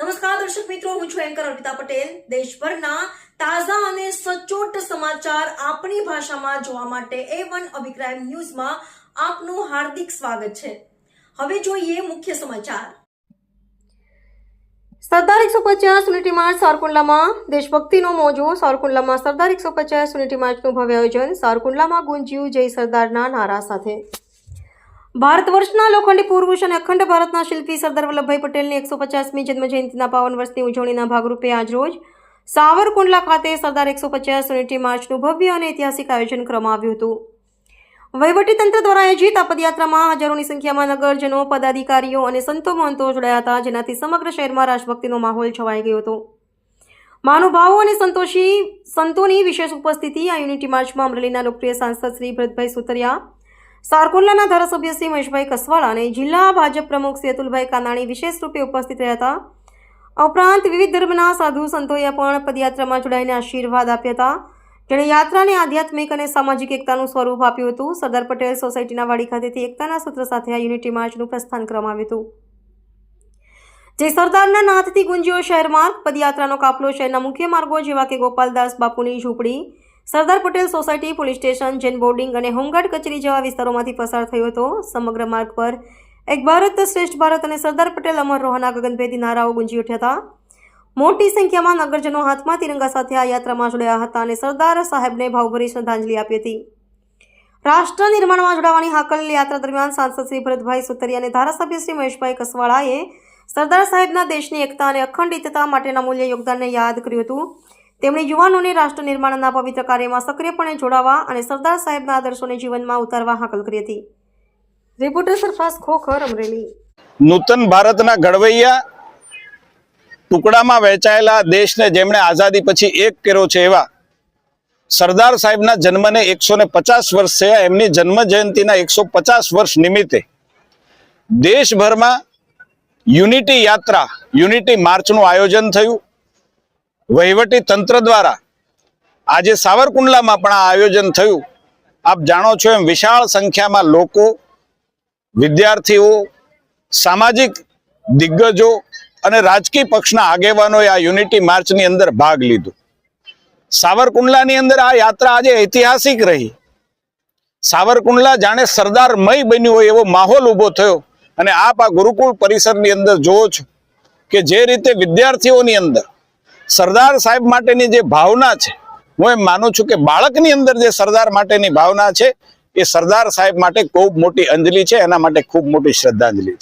નમસ્કાર, દર્શક મિત્રો, હું છું એન્કર અર્પિતા પટેલ. દેશભરના તાજા અને સચોટ સમાચાર આપણી ભાષામાં જોવા માટે એ વન અભિપ્રાય ન્યૂઝમાં આપનું હાર્દિક સ્વાગત છે. હવે જોઈએ મુખ્ય સમાચાર. સરદાર એકસો પચાસ યુનિટી માર્ચ સારકુંડલામાં દેશભક્તિનો મોજો. સારકુંડલામાં સરદાર એકસો પચાસ યુનિટી માર્ચનું ભવ્ય આયોજન. સારકુંડલામાં ગુંજ્યું જય સરદારના નારા સાથે. ભારત વર્ષના લોખંડી પુરુષ અને અખંડ ભારતના શિલ્પી સરદાર વલ્લભભાઈ પટેલની એકસો પચાસમી જન્મજયંતિના પાવન વર્ષની ઉજવણીના ભાગરૂપે આજરોજ સાવરકુંડલા ખાતે સરદાર એકસો પચાસ યુનિટી માર્ચનું ભવ્ય અને ઐતિહાસિક આયોજન કરવામાં આવ્યું હતું. વહીવટીતંત્ર દ્વારા આયોજિત આ પદયાત્રામાં હજારોની સંખ્યામાં નગરજનો, પદાધિકારીઓ અને સંતો મહંતો જોડાયા હતા, જેનાથી સમગ્ર શહેરમાં રાષ્ટ્રભક્તિનો માહોલ છવાઈ ગયો હતો. મહાનુભાવો અને સંતોષી સંતોની વિશેષ ઉપસ્થિતિ આ યુનિટી માર્ચમાં અમરેલીના લોકપ્રિય સાંસદ શ્રી ભરતભાઈ સુતરિયા સારકુંડલાના ધારાસભ્ય શ્રી મહેશભાઈ કસવાળા અને જિલ્લા ભાજપ પ્રમુખ શ્રી અતુલભાઈ કાનાણી વિશેષ રૂપે ઉપસ્થિત રહ્યા હતા. ઉપરાંત વિવિધ ધર્મના સાધુ સંતોએ પણ પદયાત્રામાં જોડાઈને આશીર્વાદ આપ્યા હતા. જેણે યાત્રાને આધ્યાત્મિક અને સામાજિક એકતાનું સ્વરૂપ આપ્યું હતું. સરદાર પટેલ સોસાયટીના વાડી ખાતેથી એકતાના સૂત્ર સાથે આ યુનિટી માર્ચનું પ્રસ્થાન કરવામાં આવ્યું હતું. જે સરદારના નાથથી ગુંજ્યો શહેર માર્ગ, પદયાત્રાનો કાફલો શહેરના મુખ્ય માર્ગો જેવા કે ગોપાલદાસ બાપુની ઝૂંપડી Sardar Patel society, police station, Jain boarding અને હોમગાર્ડ કચેરી જેવા વિસ્તારોમાંથી પસાર થયો હતો. સમગ્ર માર્ગ પર એક ભારત શ્રેષ્ઠ ભારત અને સરદાર પટેલ અમર રોહના ગગનભેદી નારાઓ ગુંજી ઉઠ્યા હતા. મોટી સંખ્યામાં નગરજનો હાથમાં તિરંગા સાથે આ યાત્રામાં જોડાયા હતા અને સરદાર સાહેબને ભાવભરી શ્રદ્ધાંજલિ આપી હતી. રાષ્ટ્ર નિર્માણમાં જોડાવાની હાકલ યાત્રા દરમિયાન સાંસદ શ્રી ભરતભાઈ સુતરિયા અને ધારાસભ્ય શ્રી મહેશભાઈ કસવાળાએ સરદાર સાહેબના દેશની એકતા અને અખંડિતતા માટેના મૂલ્ય યોગદાનને યાદ કર્યું હતું. તેમણે યુવાનોને રાષ્ટ્ર નિર્માણના પવિત્ર કાર્યમાં સક્રિયપણે જોડાવા અને સરદાર સાહેબના આદર્શોને જીવનમાં ઉતારવા હાકલ કરી હતી. રિપોર્ટર સરફાસ ખોખર, અમરેલી. નૂતન ભારતના ઘડવૈયા ટુકડામાં વહેંચાયેલા દેશને જેમણે આઝાદી પછી એક કર્યો છે એવા સરદાર સાહેબના જન્મને એકસો ને પચાસ વર્ષ થયા, એમની જન્મ જયંતિના એકસો પચાસ વર્ષ નિમિત્તે દેશભરમાં યુનિટી યાત્રા, યુનિટી માર્ચનું આયોજન થયું. વહીવટી તંત્ર દ્વારા આજે સાવરકુંડલામાં પણ આ આયોજન થયું. આપ જાણો છો એમ વિશાળ સંખ્યામાં લોકો, વિદ્યાર્થીઓ, સામાજિક દિગ્ગજો અને રાજકીય પક્ષના આગેવાનોએ આ યુનિટી માર્ચની અંદર ભાગ લીધો. સાવરકુંડલાની અંદર આ યાત્રા આજે ઐતિહાસિક રહી. સાવરકુંડલા જાણે સરદારમય બન્યું હોય એવો માહોલ ઊભો થયો અને આપ આ ગુરુકુળ પરિસરની અંદર જુઓ છો કે જે રીતે વિદ્યાર્થીઓની અંદર સરદાર સાહેબ માટેની જે ભાવના છે, હું એમ માનું છું કે બાળકની અંદર જે સરદાર માટેની ભાવના છે, એ સરદાર સાહેબ માટે ખૂબ મોટી અંજલિ છે, એના માટે ખૂબ મોટી શ્રદ્ધાંજલિ છે.